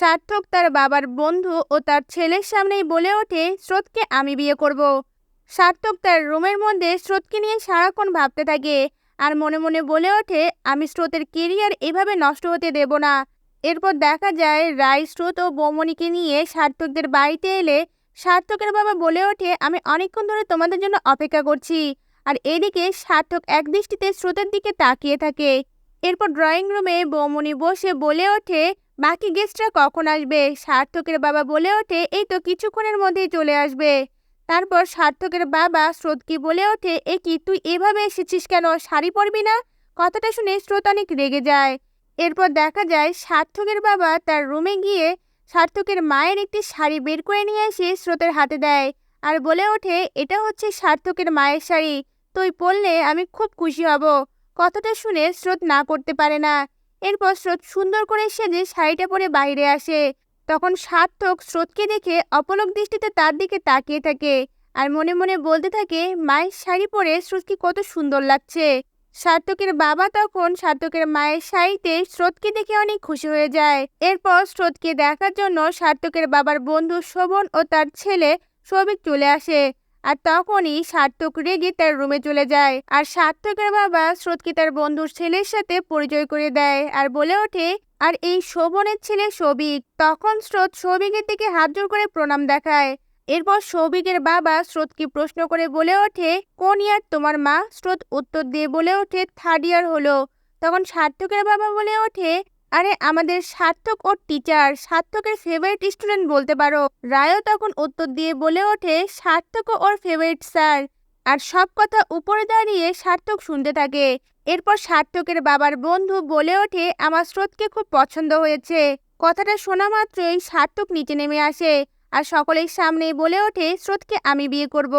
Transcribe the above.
সার্থক তার বাবার বন্ধু ও তার ছেলের সামনেই বলে ওঠে, স্রোতকে আমি বিয়ে করব। সার্থক তার রুমের মধ্যে স্রোতকে নিয়ে সারাক্ষণ ভাবতে থাকে আর মনে মনে বলে ওঠে, আমি স্রোতের কেরিয়ার এভাবে নষ্ট হতে দেব না। এরপর দেখা যায়, রায় স্রোত ও বৌমণিকে নিয়ে সার্থকদের বাড়িতে এলে সার্থকের বাবা বলে ওঠে, আমি অনেকক্ষণ ধরে তোমাদের জন্য অপেক্ষা করছি। আর এদিকে সার্থক একদৃষ্টিতে স্রোতের দিকে তাকিয়ে থাকে। এরপর ড্রয়িং রুমে বৌমণি বসে বলে ওঠে বাকি গেস্টরা কখন আসবে? সার্থকের বাবা বলে ওঠে, এই তো কিছুক্ষণের মধ্যেই চলে আসবে। তারপর সার্থকের বাবা স্রোতকে বলে ওঠে, এ কি, তুই এভাবে এসেছিস কেন? শাড়ি পরবি না? কথাটা শুনে স্রোত অনেক রেগে যায়। এরপর দেখা যায়, সার্থকের বাবা তার রুমে গিয়ে সার্থকের মায়ের একটি শাড়ি বের করে নিয়ে এসে স্রোতের হাতে দেয় আর বলে ওঠে, এটা হচ্ছে সার্থকের মায়ের শাড়ি। তুই পরলে আমি খুব খুশি হব। কথাটা শুনে স্রোত না করতে পারে না। এরপর স্রোত সুন্দর করে সেজে শাড়িটা পরে বাইরে আসে। তখন সার্থক স্রোতকে দেখে অপলক দৃষ্টিতে তার দিকে তাকিয়ে থাকে আর মনে মনে বলতে থাকে, মায়ের শাড়ি পরে স্রোতকে কত সুন্দর লাগছে। সার্থকের বাবা তখন সার্থকের মায়ের শাড়িতে স্রোতকে দেখে অনেক খুশি হয়ে যায়। এরপর স্রোতকে দেখার জন্য সার্থকের বাবার বন্ধু শোভন ও তার ছেলে সৌভিক চলে আসে। আর তখনই সার্থক রেগে তার রুমে চলে যায়। আর সার্থকের বাবা স্রোতকে তার বন্ধুর ছেলের সাথে পরিচয় করে দেয় আর বলে ওঠে, আর এই শোভনের ছেলে সৌভিক তখন স্রোত সৌভিকের দিকে হাত জোর করে প্রণাম দেখায়। এরপর সৌভিকের বাবা স্রোতকে প্রশ্ন করে বলে ওঠে, কোন ইয়ার তোমার মা? স্রোত উত্তর দিয়ে বলে ওঠে, থার্ড ইয়ার হলো। তখন সার্থকের বাবা বলে ওঠে আরে আমাদের সার্থক ওর টিচার সার্থকের ফেভারিট স্টুডেন্ট বলতে পারো। রায়ও তখন উত্তর দিয়ে বলে ওঠে, সার্থকও ওর ফেভারিট স্যার আর সব কথা উপরে দাঁড়িয়ে সার্থক শুনতে থাকে। এরপর সার্থকের বাবার বন্ধু বলে ওঠে, আমার স্রোতকে খুব পছন্দ হয়েছে। কথাটা শোনা মাত্রই সার্থক নিচে নেমে আসে আর সকলের সামনে বলে ওঠে, স্রোতকে আমি বিয়ে করব।